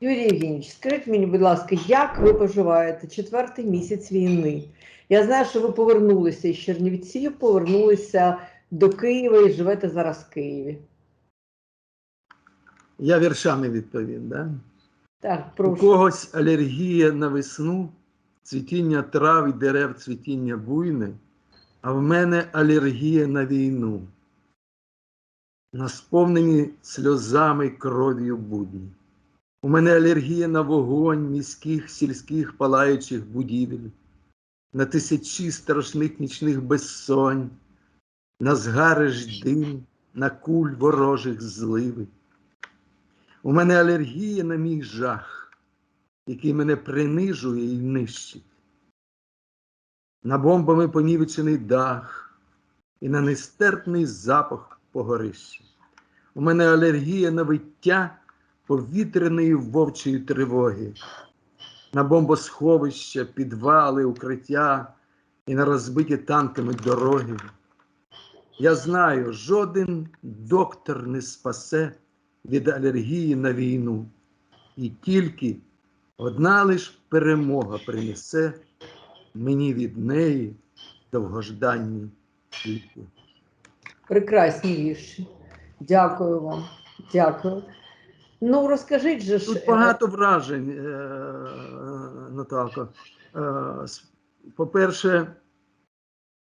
Юрій Євгенійович, скажіть мені, будь ласка, як ви поживаєте четвертий місяць війни? Я знаю, що ви повернулися із Чернівців, повернулися до Києва і живете зараз в Києві. Я віршами відповім. Да? Так, У когось алергія на весну, цвітіння трав і дерев, цвітіння буйне, а в мене алергія на війну, на сповнені сльозами кров'ю будні. У мене алергія на вогонь міських, сільських палаючих будівель, на тисячі страшних нічних безсонь, на згариш дим, на куль ворожих зливи. У мене алергія на мій жах, який мене принижує і нищить, на бомбами понівечений дах і на нестерпний запах погорища. У мене алергія на виття повітряної вовчої тривоги, на бомбосховища, підвали, укриття і на розбиті танками дороги. Я знаю, жоден доктор не спасе від алергії на війну, і тільки одна лиш перемога принесе мені від неї довгожданні ліки. Прекрасні вірші. Дякую вам. Дякую. Ну, розкажіть же. Тут е, багато вражень, е, Наталко. Е, По-перше,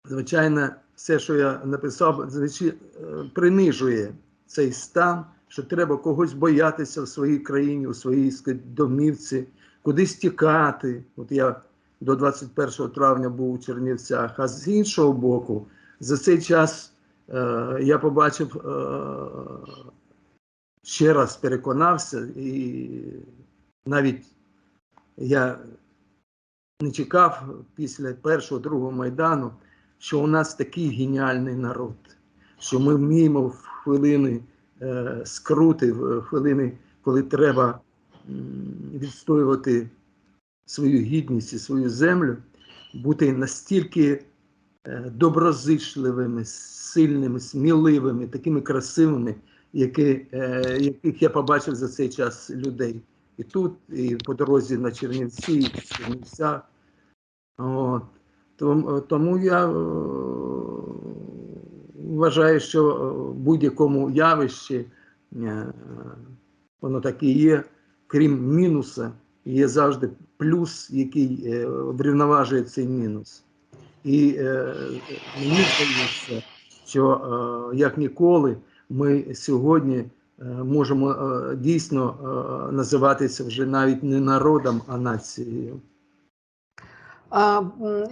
звичайно, все, що я написав, звичай- е, принижує цей стан, що треба когось боятися в своїй країні, у своїй домівці, кудись тікати. От я до 21 травня був у Чернівцях, а з іншого боку, за цей час е, я побачив. Е, ще раз переконався, і навіть я не чекав після першого, другого майдану, що у нас такий геніальний народ, що ми вміємо в хвилини е, скрути, в хвилини, коли треба відстоювати свою гідність і свою землю, бути настільки е, доброзичливими, сильними, сміливими, такими красивими, які, е, яких я побачив за цей час людей. І тут, і по дорозі на Чернівці, і в Чернівцях. От. Тому, я е, вважаю, що в будь-якому явищі е, воно так і є, крім мінуса, є завжди плюс, який е, врівноважує цей мінус. І е, мені здається, що е, як ніколи ми сьогодні е, можемо е, дійсно е, називатися вже навіть не народом, а нацією.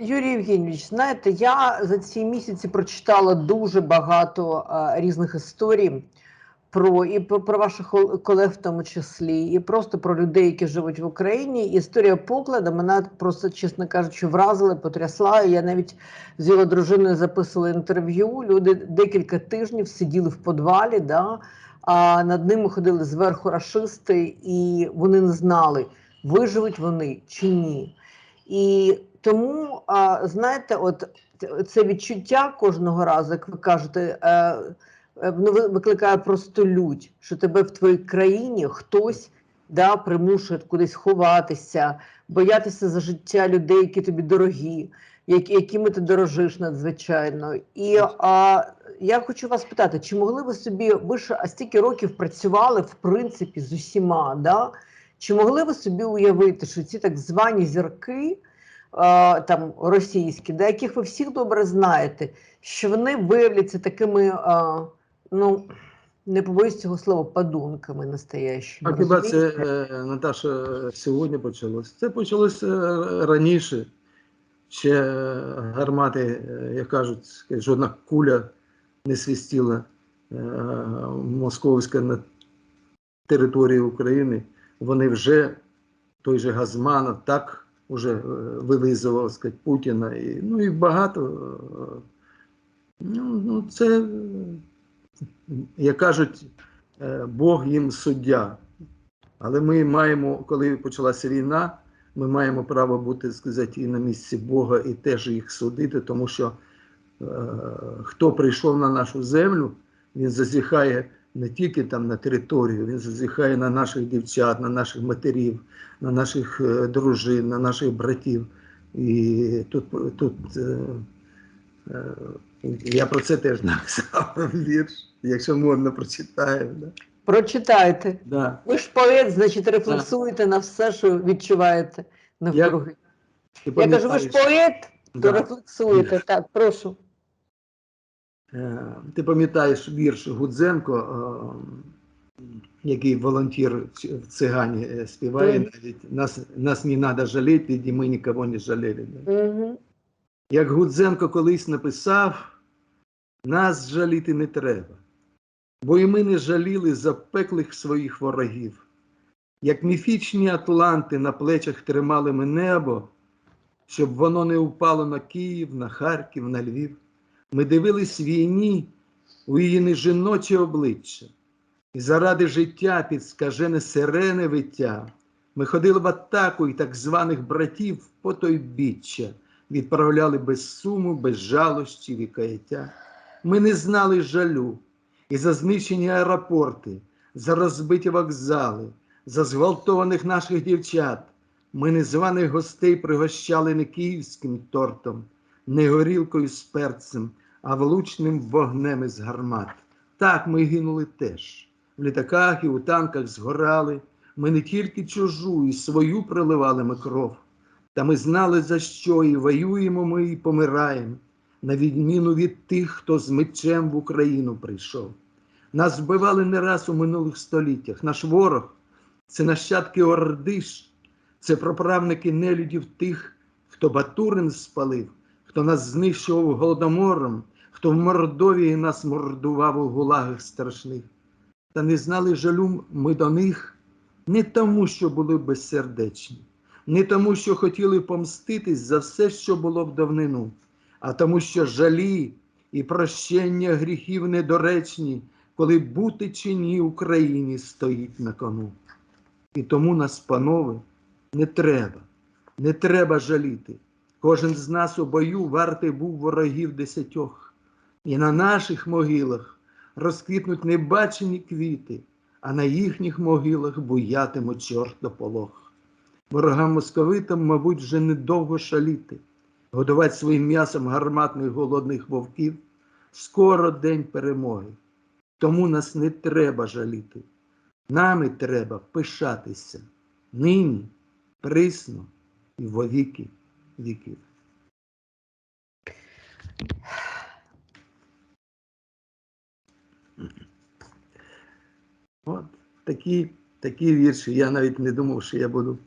Юрій Євгенійович, знаєте, я за ці місяці прочитала дуже багато різних історій про і про, про ваших колег в тому числі, і просто про людей, які живуть в Україні. Історія поклада мене просто, чесно кажучи, вразила, потрясла. Я навіть з його дружиною записувала інтерв'ю. Люди декілька тижнів сиділи в подвалі, да, а над ними ходили зверху рашисти, і вони не знали, виживуть вони чи ні. І тому, знаєте, от це відчуття кожного разу, як ви кажете, е, викликає просто лють, що тебе в твоїй країні хтось да, примушує кудись ховатися, боятися за життя людей, які тобі дорогі, якими ти дорожиш надзвичайно. І а, я хочу вас питати, чи могли ви собі, ви ж а стільки років працювали в принципі з усіма, да? Чи могли ви собі уявити, що ці так звані зірки, е, там російські, да, яких ви всіх добре знаєте, що вони виявляться такими, е, ну не побоюсь цього слова, подонками настоящими. А хіба це, е, Наташа, сьогодні почалось? Це почалось е, раніше. Ще е, гармати, як кажуть, жодна куля не свистіла московська на території України. Вони вже, той же Газманов, так уже вилизував сказать, Путіна. І, ну і багато. Ну, ну це, як кажуть, е, Бог їм суддя. Але ми маємо, коли почалася війна, ми маємо право бути, сказати, і на місці Бога, і теж їх судити, тому що е, хто прийшов на нашу землю, він зазіхає не тільки там на територію, він зазіхає на наших дівчат, на наших матерів, на наших е, дружин, на наших братів. І тут, тут е, е, я про це теж написав вірш, якщо можна, прочитаю. Да. Прочитайте. Да. Ви ж поет, значить, рефлексуєте на все, що відчуваєте навкруги. Ти Я кажу, ви ж поет, то Да. рефлексуєте. Так, прошу. Е, Ти пам'ятаєш вірш Гудзенко, е, який волонтер в цигані е, співає навіть нас, нас не треба жаліти, і ми нікого не жаліли. да. Угу. Як Гудзенко колись написав, нас жаліти не треба, бо і ми не жаліли запеклих своїх ворогів. Як міфічні атланти на плечах тримали ми небо, щоб воно не впало на Київ, на Харків, на Львів. Ми дивились війні у її нежіноче обличчя, і заради життя під скажене сирене виття. Ми ходили в атаку і так званих братів по той біччя, відправляли без суму, без жалості і каяття. Ми не знали жалю і за знищені аеропорти, за розбиті вокзали, за зґвалтованих наших дівчат. Ми незваних гостей пригощали не київським тортом, не горілкою з перцем, а влучним вогнем із гармат. Так ми гинули теж. В літаках і у танках згорали. Ми не тільки чужу, і свою проливали ми кров. Та ми знали, за що і воюємо ми, і помираємо, на відміну від тих, хто з мечем в Україну прийшов. Нас вбивали не раз у минулих століттях. Наш ворог це нащадки Ордиш, це проправники нелюдів тих, хто Батурин спалив, хто нас знищував голодомором, хто в Мордовії нас мордував у гулагах страшних. Та не знали жалю ми до них не тому, що були безсердечні, не тому, що хотіли помститись за все, що було в давнину, а тому, що жалі і прощення гріхів недоречні, коли бути чи ні Україні стоїть на кону. І тому нас, панове, не треба, не треба жаліти. Кожен з нас у бою вартий був ворогів десятьох, і на наших могилах розквітнуть небачені квіти, а на їхніх могилах буятиме чортополох. Ворогам московитам, мабуть, вже недовго шаліти, годувати своїм м'ясом гарматних голодних вовків. Скоро день перемоги. Тому нас не треба жаліти. Нами треба пишатися нині, присно і во віки віків. От такі, такі вірші. Я навіть не думав, що я буду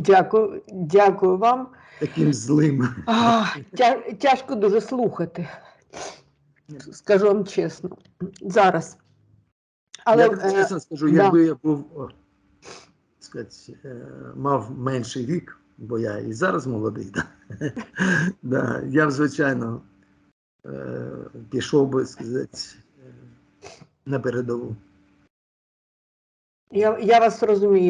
Дякую, дякую вам. таким злим. А, тя, тяжко дуже слухати. Скажу вам чесно. Зараз. Але я е, чесно скажу, да. якби я був о, сказати, е, мав менший вік, бо я і зараз молодий, да, да, я б, звичайно, е, пішов би сказати, на передову. я, я вас розумію.